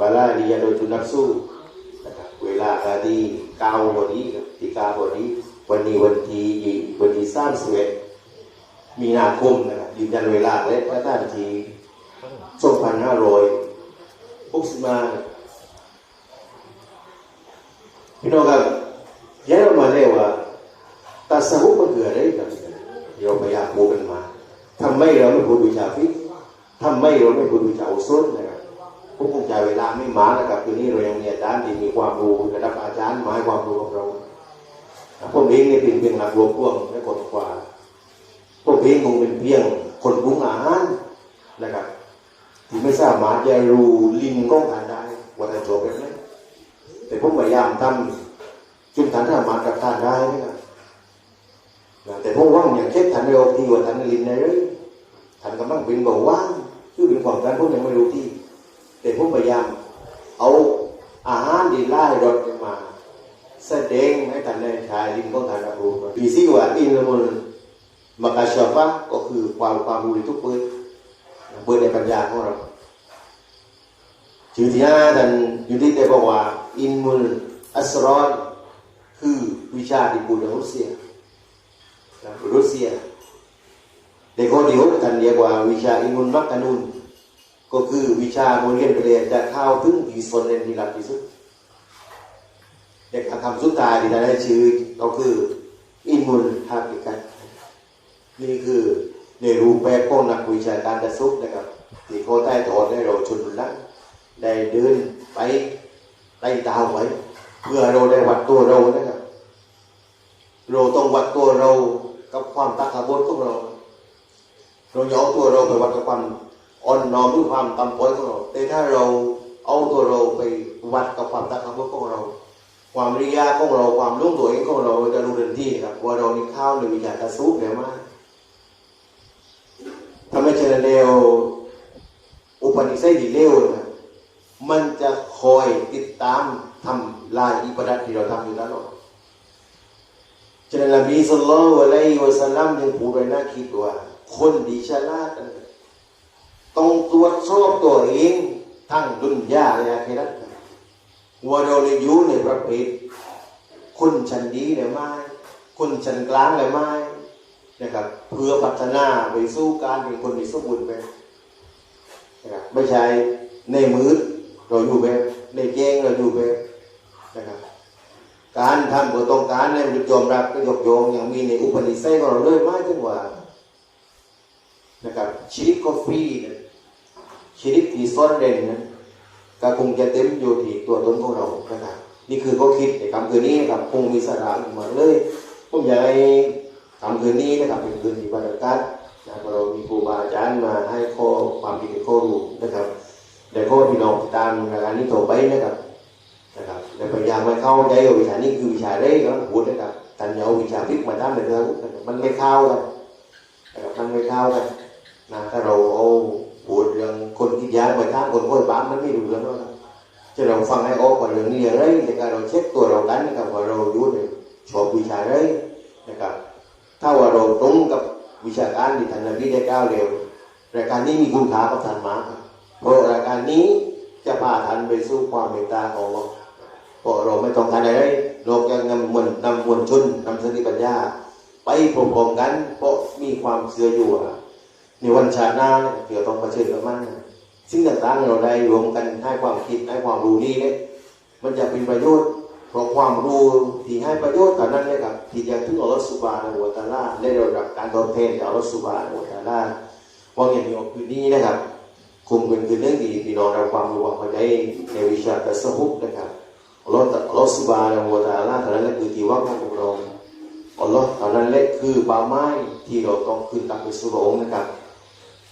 บาลาดิยาโดยตุนับสู้นะครับเวลาก็ดีเก้าวันนี้ครับที่เก้าวันนี้ วันนี้วันที่วันที่สามสิบเอ็ดมีนาคมนะครับยืนยันเวลาและพระท่านที่สองพันห้าร้อยหกสิบมาพี่น้องครับย้ายมาเรียว่าตาสหุมันคืออะไรครับเราพยายามพูดกันมาทำไมเราไม่พูดวิชาฟิกทำไมเราไม่พูดวิชาอุศนนะครับ ผมคงใช้เวลาไม่มานะครับคืนนี้เรายังมีอาจารย์ที่มีความรู้ระดับอาจารย์หมาให้ความรู้กับเราผมเองเนี่ยเป็นเพียงหลักรวมพวงและคนกว่าผมเองคงเป็นเพียงคนปรุงอาหารนะครับที่ไม่สามารถจะรู้ลิ้นก้องทานได้ว่าจะจบแบบไหนแต่ผมพยายามทำจนท่านสามากับทานได้นะครับแต่ผมว่างอย่างเช่นท่านเร็วที่ว่าท่านลิ้นในเรื่องท่านกำลังเป็นเบาหวานชื่อเป็นความดันผมยังไม่รู้ที่ ผมพยายามเอาอาหารดีไล่รถมาแสดงให้ท่านได้ชายลิ้นของท่านรับรู้ปีซี่ว่าอินละมุนมากาชฟะก็คือความความรู้ทุกเปิดเปิดในปัญญาของเราชื่อที่ห้าท่านอยู่ที่ได้บอกว่าอินมุลอัสรอนคือวิชาที่พูดรัสเซียรัสเซียแต่ข้อที่หกท่านเรียกว่าวิชาอินมุลมักกานุน ก็คือวิชาโมเรียนไปเรียนจะเข้าถึงที่สนเรียนที่หลักที่สุดเด็กคำสุดท้ายที่ได้ชื่อก็คืออินมุลฮากิกันนี่คือในรูปแบบของนักวิชาการกระซุกนะครับที่เขาใต้ถอดให้เราชนบุญนั้นได้เดินไปไล่ตามไว้เพื่อเราได้วัดตัวเรานะครับ เราต้องวัดตัวเรากับความตาขบดของเรา เราอยาเอาตัวเราไปวัดกับความ อ่อนน้อมด้วยความต่ำต้อยของเรา แต่ถ้าเราเอาตัวเราไปวัดกับความตะคำของเรา ความริยาของเราความรุ่งตัวเองของเราจะรู้ทันทีครับว่าเรานี่ข้าวในวิญญาณกระซุกเนี่ยมากถ้าไม่เจรเร็วอุปนิสัยดีเร็วนะมันจะคอยติดตามทำลายอิบัดที่เราทำอยู่ตลอดฉะนั้นนบีสุลต่านวะไลัยวะสัลลัมยังพูดไว้น่าคิดว่า คนดีฉลาดนะ ต้องตรวจสอบตัวเองทั้งดุนยาและอาคิรัตว่าเราเนี่ยอยู่ในประเภทคนชั้นดีหรือไม่คนชั้นกลางหรือไม่นะครับ เพื่อพัฒนาไปสู่การเป็นคนที่สมบูรณ์ไปนะครับไม่ใช่ในมืดเราอยู่แบบในแจ้งเราอยู่แบบนะครับการทำตัวต้องการในมันยอมรับก็ยกโยงอย่างมีในอุปนิสัยของเราเลยไม่ถึงว่านะครับชีริกาแฟนะ ชีริกที่ซ่อนเร้นนะก็คงจะเต็มอยู่ที่ตัวตนของเรานะครับนี่คือก็คิดในคำคืนนี้นะครับคงมีสาระมาเลยผมอยากให้คำคืนนี้นะครับเป็นคืนที่บรรยากาศนะเรามีครูบาอาจารย์มาให้ข้อความคิดข้อรู้นะครับเดี๋ยวข้อพี่น้องตามรายการนี้ต่อไปนะครับนะครับและพยายามให้เข้าใจว่าวิชานี้คือวิชาเร่ก็พูดนะครับแต่อย่าเอาวิชาพิกมาทำในเรื่องมันไม่เข้ากันนะครับมันไม่เข้ากันนะถ้าเราเอา พูดเรื่องคนคิดยาไปทางคนค่อยบ้านมันไม่รู้เรื่องแล้วนะจะเราฟังให้ออกว่าเรื่องนี้อะไรในการเราเช็คตัวเรากันนะครับว่าเราอยู่ในชอบวิชาอะไรนะครับ ถ้าว่าเราตรงกับวิชาการที่ท่านนบีได้กล่าวเร็วรายการนี้มีคุณค่ากับท่านมากครับเพราะรายการนี้จะพาท่านไปสู่ความเมตตาของเราเพราะเราไม่ต้องการอะไรเราจะนำมวลนำมวลชนนำสติปัญญา ไปพร้อมๆกันเพราะมีความเชื่ออยู่ว่าในวันชาติหน้าเนี่ยเดี๋ยวต้องมาเชิญกับมันสิ่งต่างๆเราได้รวมกันให้ความคิดให้ความรู้นี้เนี่ยมันจะเป็นประโยชน์เพราะความรู้ที่ให้ประโยชน์เท่านั้นเลยครับที่จะถึงอัลลอฮฺสุบานะฮูวะตะอาลาได้รับการตอบแทนจากอัลลอฮฺสุบานะฮูวตาลาว่าอย่างนี้คืนนี้นะครับคงเป็นคือเรื่องดีที่น้องเราความรู้ความเข้าใจในวิชาตัสฮุบนะครับอัลลอฮฺอัลลอฮฺสุบานะฮูวตาลาเท่านั้นแหละคือที่ว่าของเราอัลลอฮฺเท่านั้นแหละคือป่าไม้ที่เราต้องขึ้นตามไปสู่พระองค์นะครับ